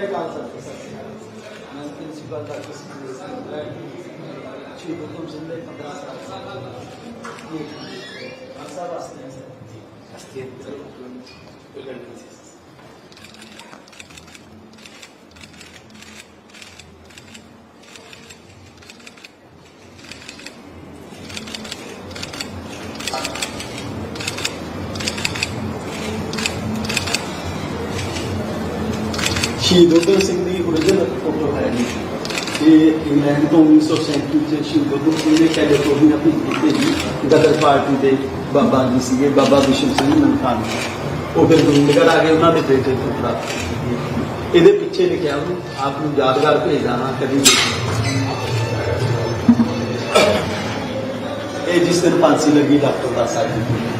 ਸ਼੍ਰੀ ਅਕਾਲ sir? ਸਤਿ ਸ਼੍ਰੀ ਅਕਾਲ ਮੈਂ principal doctor Sukhbir Singh ਬਲੈਕ ਸ਼੍ਰੀ ਗੁਰੂ ਸਿੰਘ ਦੇ 15 ਸਾਲ ਇਹ ਅਰਸਾ ਵਾਸਤੇ ਹੈ sir. Así es, pero organizas. Shaheed Udham Singh ਦੀ original ਫੋਟੋ ਹੈ ਜੀ ਇਹ ਇੰਗਲੈਂਡ ਤੋਂ 1937 ਚ ਸ਼ਹੀਦ ਊਧਮ ਸਿੰਘ ਨੇ ਕੈਲੀਫੋਰਨੀਆ ਭੇਜ ਦਿੱਤੇ ਜੀ ਗਦਰ ਪਾਰਟੀ ਦੇ ਬਾਬਾ ਜੀ ਸੀਗੇ, ਬਾਬਾ ਵਿਸ਼ਨ ਸਿੰਘ ਮਨਖਾਨ ਉਹ ਫਿਰ ਗੁੰਦਗੜ ਆ ਗਏ, ਉਹਨਾਂ ਦੇ ਬੇਟੇ ਤੋਂ ਇਹਦੇ ਪਿੱਛੇ ਲਿਖਿਆ ਉਹਨੂੰ, ਆਪ ਨੂੰ ਯਾਦਗਾਰ ਭੇਜਦਾ ਹਾਂ, ਕਦੀ ਇਹ ਜਿਸ ਦਿਨ ਫਾਂਸੀ ਲੱਗੀ, ਡਾਕਟਰ ਦਾ। ਸਾਹਿਬ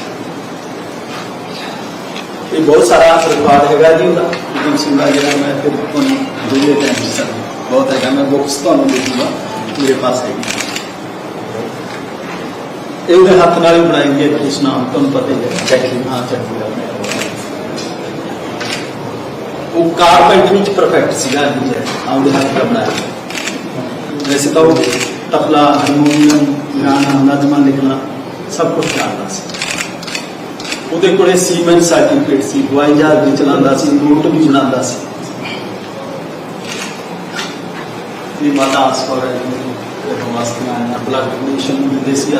ਇਹ ਬਹੁਤ ਸਾਰਾ ਰਿਕਾਰਡ ਹੈਗਾ ਜੀ ਉਹਦਾ। ਉਦਮ ਸਿੰਘ ਦਾ ਜਿਹੜਾ ਮੈਂ ਫਿਰ ਤੁਹਾਨੂੰ ਦੂਲੇ ਟਾਈਮ ਸਰ, ਬਹੁਤ ਹੈਗਾ। ਮੈਂ ਬੁੱਕਸ ਤੁਹਾਨੂੰ ਦੇ ਦੂੰਗਾ ਮੇਰੇ ਪਾਸ ਹੈਗੀ। ਇਹ ਉਹਦੇ ਹੱਥ ਨਾਲ ਹੀ ਬਣਾਈ ਗਈ ਹੈ ਇਸ ਨਾਮ ਤੁਹਾਨੂੰ ਪਤਾ ਹੀ ਹੈ ਚੈਕਿੰਗ ਹਾਂ ਚੈਕਿੰਗ ਉਹ ਕਾਰਪੈਂਟਰੀ ਵਿੱਚ ਪਰਫੈਕਟ ਸੀਗਾ ਜੀ ਉਹਦੇ ਹੱਥ ਦਾ ਬਣਾਇਆ। ਵੈਸੇ ਤਾਂ ਉਹ ਤਬਲਾ, ਹਾਰਮੋਨੀਅਮ, ਗਾਣਾ, ਨਜ਼ਮਾਂ ਲਿਖਣਾ ਸਭ ਕੁਝ ਕਰਦਾ ਸੀ। ਉਹਦੇ ਕੋਲੇ ਸੀਮੈਂਟ ਸਰਟੀਫਿਕੇਟ ਸੀ ਹਵਾਈ ਜਹਾਜ਼ ਵੀ ਚਲਾਉਂਦਾ ਸੀ ਨੋਟ ਵੀ ਚਲਾਉਂਦਾ ਸੀ। ਇਹ ਮਾਤਾ ਆਸਵਰ ਹੈ ਜੀ ਵਾਸਤੀਆਂ ਨਾ ਬਲੱਡ ਡੋਨੇਸ਼ਨ ਮਿਲਦੇ ਸੀ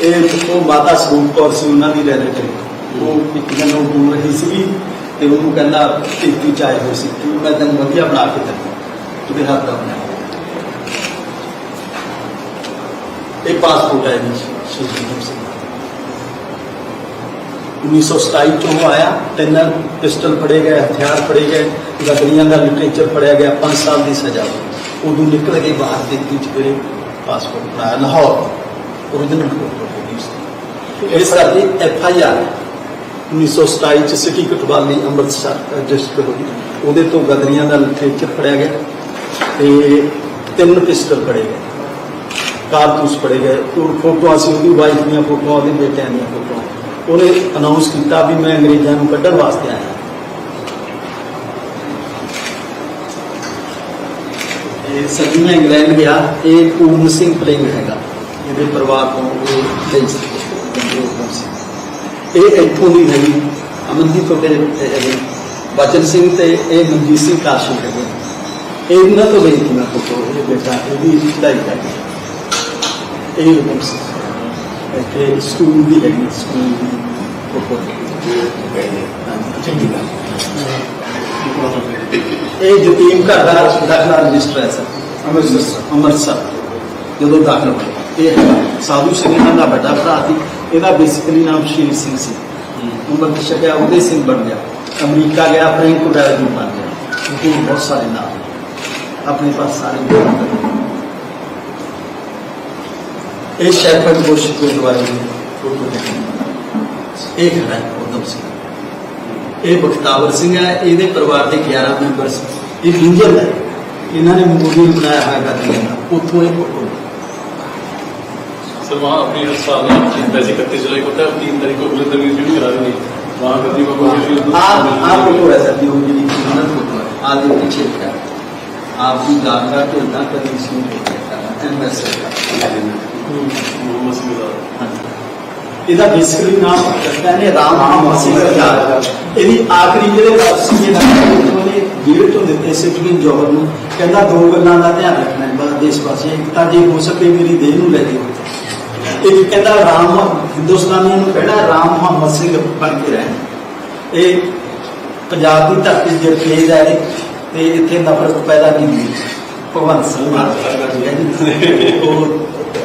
ਤੇ ਉਹ ਮਾਤਾ ਸਰੂਪ ਕੌਰ ਸੀ ਉਹਨਾਂ ਦੀ ਰਿਲੇਟਿਵ ਉਹ ਇੱਕ ਦਿਨ ਉਹ ਬੋਲ ਰਹੀ ਸੀ ਤੇ ਉਹਨੂੰ ਕਹਿੰਦਾ ਕਿ ਤੂੰ ਚਾਹੇ ਹੋ ਸੀ ਕਿ ਮੈਂ ਤੈਨੂੰ ਵਧੀਆ ਬਣਾ ਕੇ ਦਿੱਤਾ ਤੇਰੇ ਹੱਥ ਦਾ ਬਣਾਇਆ। ਇਹ ਪਾਸਪੋਰਟ ਹੈ ਜੀ ਸ਼੍ਰੀ ਗੁਰੂ ਸਿੰਘ। ਦਾ। 1927 ਚ ਉਹ ਆਇਆ ਤਿੰਨ ਪਿਸਟਲ ਫੜੇ ਗਏ, ਹਥਿਆਰ ਫੜੇ ਗਏ ਗਦਰੀਆਂ ਦਾ ਲਿਟਰੇਚਰ ਫੜਿਆ ਗਿਆ 5 ਸਾਲ ਦੀ ਸਜ਼ਾ। ਉਦੋਂ ਨਿਕਲ ਕੇ ਬਾਹਰ ਦਿੱਤੀ ਚ ਫਿਰ ਪਾਸਪੋਰਟ ਬਣਾਇਆ ਲਾਹੌਰ origignal ਫੋਟੋ ਹੈਗੀ ਸੀ ਇਸ ਕਰਕੇ ਐਫ ਆਈ ਆਰ 1927 ਚ ਸਿਟੀ ਕਟਵਾਲੀ ਅੰਮ੍ਰਿਤਸਰ ਰਜਿਸਟਰ ਹੋਈ ਉਹਦੇ ਤੋਂ ਗਦਰੀਆਂ ਦਾ ਲਿਟਰੇਚਰ ਫੜਿਆ ਗਿਆ ਤੇ ਤਿੰਨ ਪਿਸਟਲ ਫੜੇ ਗਏ। ਕਾਰਤੂਸ ਫੜੇ ਗਏ, ਉਹ ਫੋਟੋਆਂ ਸੀ, ਉਹਦੀ ਵਾਈਫ ਦੀਆਂ ਫੋਟੋਆਂ, ਉਹਦੇ ਬੇਟਿਆਂ ਦੀਆਂ ਫੋਟੋਆਂ। ਉਹਨੇ ਅਨਾਉਂਸ ਕੀਤਾ ਵੀ ਮੈਂ ਅੰਗਰੇਜ਼ਾਂ ਨੂੰ ਕੱਢਣ ਵਾਸਤੇ ਆਇਆ। ਇਹ ਸਦੀ ਮੈਂ ਇੰਗਲੈਂਡ ਗਿਆ, ਇਹ ਪੂਰਨ ਸਿੰਘ ਪਲੇਗ ਹੈਗਾ। ਇਹਦੇ ਪਰਿਵਾਰ ਤੋਂ ਇਹ ਲਈ ਸੀ। ਇਹ ਇੱਥੋਂ ਦੀ ਹੈਗੀ ਅਮਨਦੀਪ ਤੋਂ ਹੈਗੇ ਬਚਨ ਸਿੰਘ ਤੇ ਇਹ ਮਨਜੀਤ ਸਿੰਘ ਕਾਸ਼ੀ ਹੈਗੇ। ਇਹਨਾਂ ਤੋਂ ਲਈ ਸੀ ਮੈਂ ਫੋਟੋ, ਇਹ ਬੇਟਾ ਇਹਦੀ ਚੜਾਈ ਕਰਦੀ ਇਹ ਹੁਕਮ ਸੀ ਇੱਥੇ ਸਕੂਲ ਦੀ ਲੱਗੀ ਸਕੂਲ ਦੀ ਚੰਗੀ ਗੱਲ ਇਹ ਜਤੀਮ ਘਰ ਦਾ ਦਾਖਲਾ ਰਜਿਸਟਰ ਹੈ ਸਰ ਅੰਮ੍ਰਿਤਸਰ ਅੰਮ੍ਰਿਤਸਰ ਜਦੋਂ ਦਾਖਲ ਹੋਇਆ ਇਹ ਸਾਧੂ ਸਿੰਘ ਇਹਨਾਂ ਦਾ ਵੱਡਾ ਭਰਾ ਸੀ ਇਹਦਾ ਬੇਸਿਕਲੀ ਨਾਮ ਸ਼ੇਰ ਸਿੰਘ ਸੀ। ਉਮਰ ਦੀ ਸ਼ਕਿਆ ਉਹਦੇ ਸਿੰਘ ਬਣ ਗਿਆ। ਅਮਰੀਕਾ ਗਿਆ, ਫਰੈਂਕ ਵੈਲਜੂ ਬਣ ਗਿਆ। ਇਹ ਬਹੁਤ ਸਾਰੇ ਨਾਮ ਆਪਣੇ ਪਾਸ ਸਾਰੇ ਨਾਮ। এই শেরপাটি বসে করতে পারেন ਇਹ ਹੈ ਉਦਮ ਸਿੰਘ ਇਹ ਬਖਤਾਵਰ ਸਿੰਘ ਹੈ ਇਹਦੇ ਪਰਿਵਾਰ ਦੇ ہے تین تاریخ کو بلند ترمیم شروع کرا آپ ہے سر دیو جی کی محنت ہوتا ہے۔ آج یہ پیچھے آپ کی داغدار تو کبھی اس میں کا۔ ਇਹਦਾ ਬੇਸਿਕਲੀ ਨਾਮ ਕਹਿੰਦੇ ਰਾਮ ਨਾਮ ਸਿੰਘ ਦਾ ਇਹਦੀ ਆਖਰੀ ਜਿਹੜੇ ਲਫ਼ਜ਼ ਸੀ ਇਹਨਾਂ ਨੇ ਜੇਲ੍ਹ ਤੋਂ ਦਿੱਤੇ ਸੀ ਜੁਗਿਨ ਜੋਹਰ ਨੂੰ। ਕਹਿੰਦਾ ਦੋ ਗੱਲਾਂ ਦਾ ਧਿਆਨ ਰੱਖਣਾ ਹੈ ਬਸ ਦੇਸ਼ ਵਾਸੀ ਇੱਕ ਤਾਂ ਜੇ ਹੋ ਸਕੇ ਮੇਰੀ ਦੇਹ ਨੂੰ ਲੈ ਜਾਓ ਇੱਕ ਕਹਿੰਦਾ ਰਾਮ ਹਿੰਦੁਸਤਾਨੀਆਂ ਨੂੰ ਕਹਿਣਾ ਰਾਮ ਮੁਹੰਮਦ ਸਿੰਘ ਬਣ ਕੇ ਰਹਿਣ। ਇਹ ਪੰਜਾਬ ਦੀ ਧਰਤੀ ਜਿਹੜੀ ਖੇਜ ਹੈ ਤੇ ਇੱਥੇ ਨਫ਼ਰਤ ਪੈਦਾ ਨਹੀਂ ਹੋਈ। ਭਗਵੰਤ ਸਿੰਘ ਮਾਨ ਜੀ। ਉਹ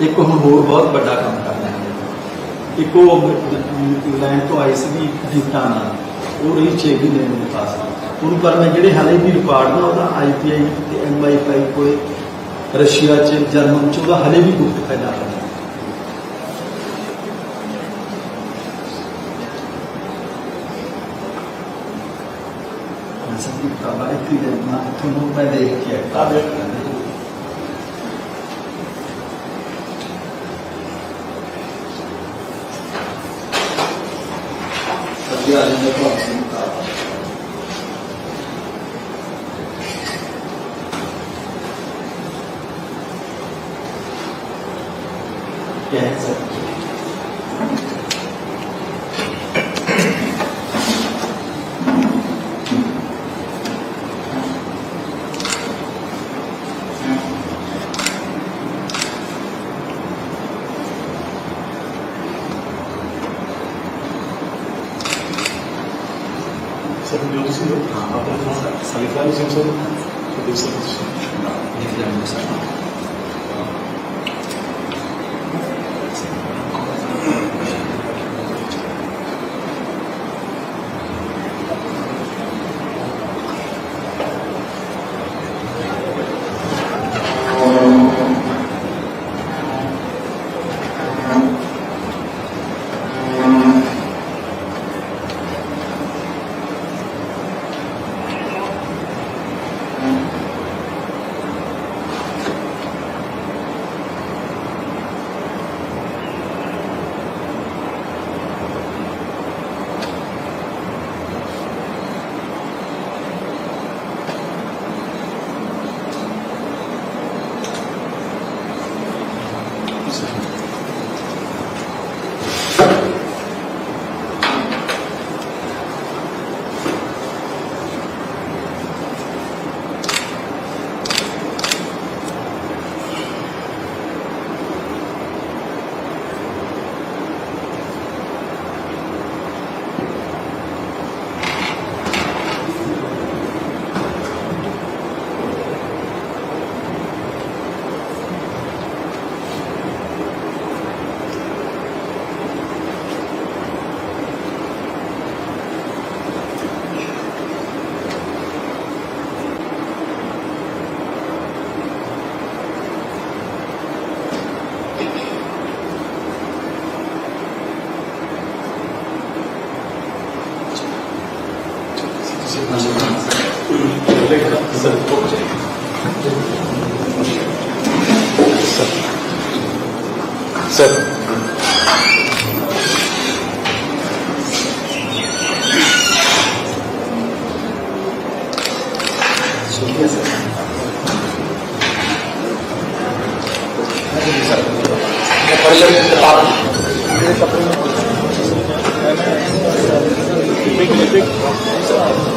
ਇੱਕ ਹੁਣ ਹੋਰ ਬਹੁਤ ਵੱਡਾ ਕੰਮ ਕਰਨਾ ਹੈ। ਇੱਕ ਉਹ ਇੰਗਲੈਂਡ ਤੋਂ ਆਈ ਸੀ ਗੀਤਾ ਨਾਲ। ਉਹ ਰਹੀ 6 ਮਹੀਨੇ ਮੇਰੇ ਪਾਸ। ਉਹਨੂੰ ਪਰ ਮੈਂ ਜਿਹੜੇ ਹਾਲੇ ਵੀ ਰਿਕਾਰਡ ਨਾ, ਉਹਦਾ ਆਈਪੀਆਈ ਤੇ ਐਮਆਈਪਾਈ ਕੋਲੇ ਰਸ਼ੀਆ ਚ, ਜਰਮਨ ਚ, ਉਹਦਾ ਹਾਲੇ ਵੀ ਗੁਪਤ ਫਾਇਦਾ ਹੈ। ਮੈਂ ਸਭ ਦੀ ਕਿਤਾਬਾਂ ਇੱਕ ਤੁਹਾਨੂੰ ਮੈਂ ਦੇਖ ਕੇ ਕਿਤਾਬ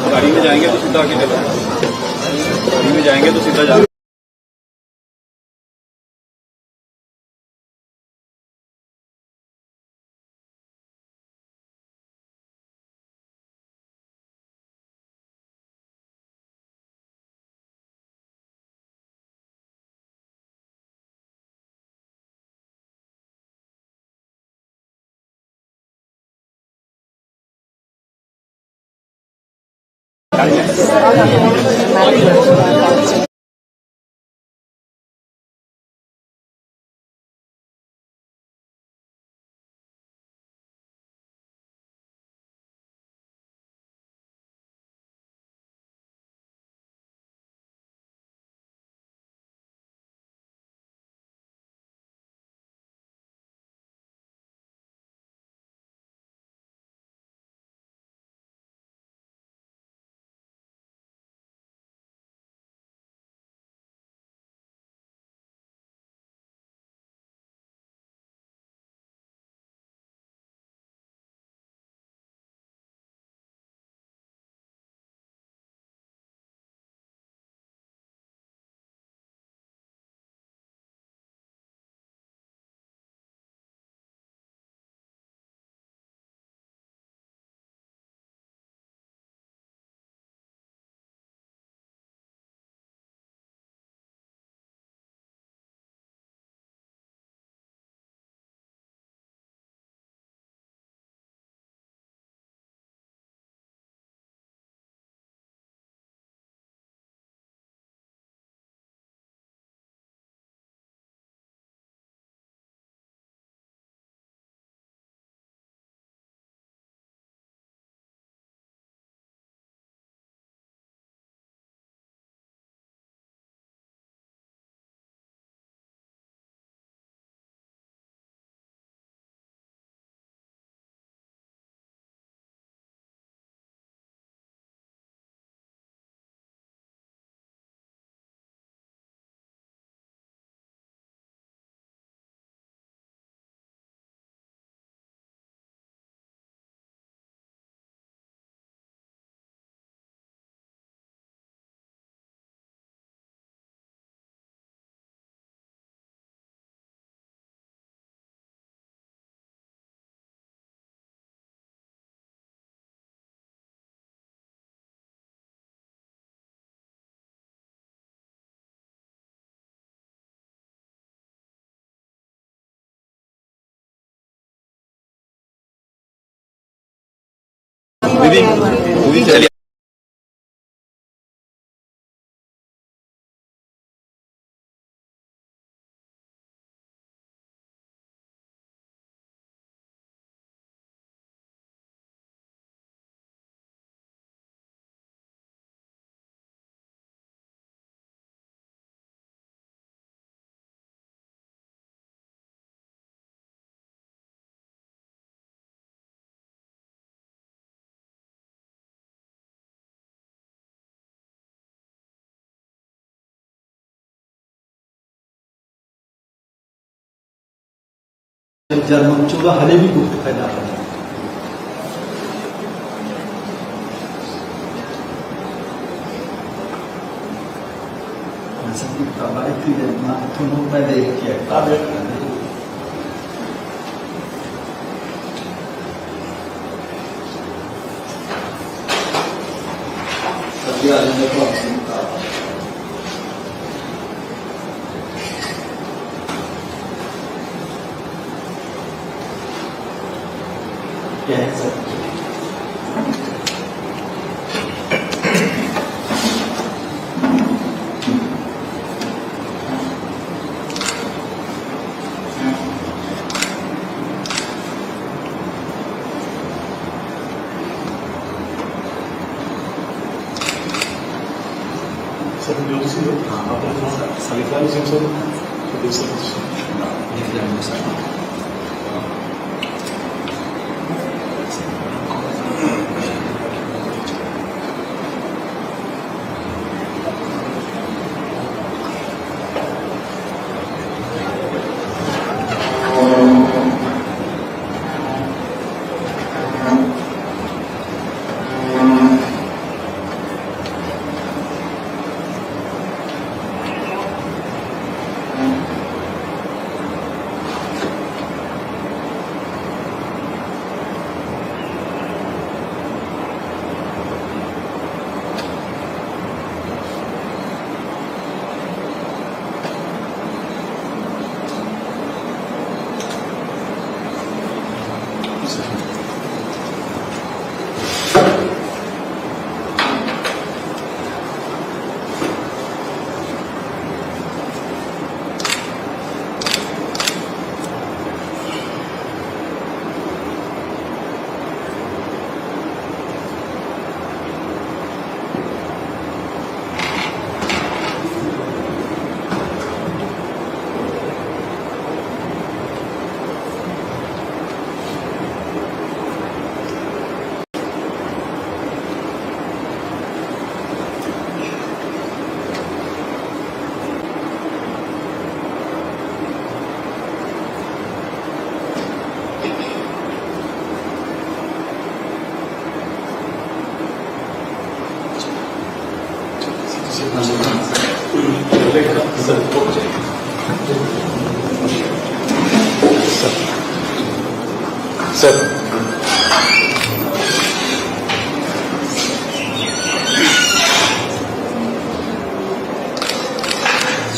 गाड़ी में जाएंगे तो सीधा आगे चलो गाड़ी में जाएंगे तो सीधा जा 好的，好的，满。ਵੀ ਉਹ ਵੀ ਜਰਮਨ ਚ ਉਹਦਾ ਹਲੇ ਵੀ ਗੁਪਤ ਫਾਇਦਾ ਹੈ ਸਭ ਦੀ ਕਬਾਈ ਕੀ ਦੇ ਤੁਹਾਨੂੰ ਮੈਂ ਦੇਖ ਕੇ ਆ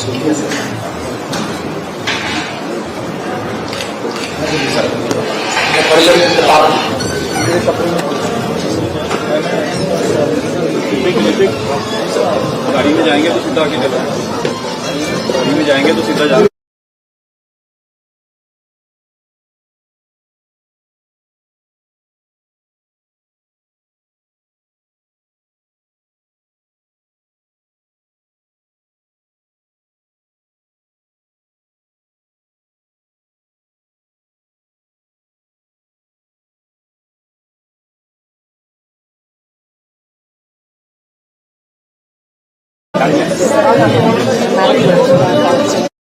गाड़ी 我想将空调温。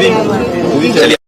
不必不必这里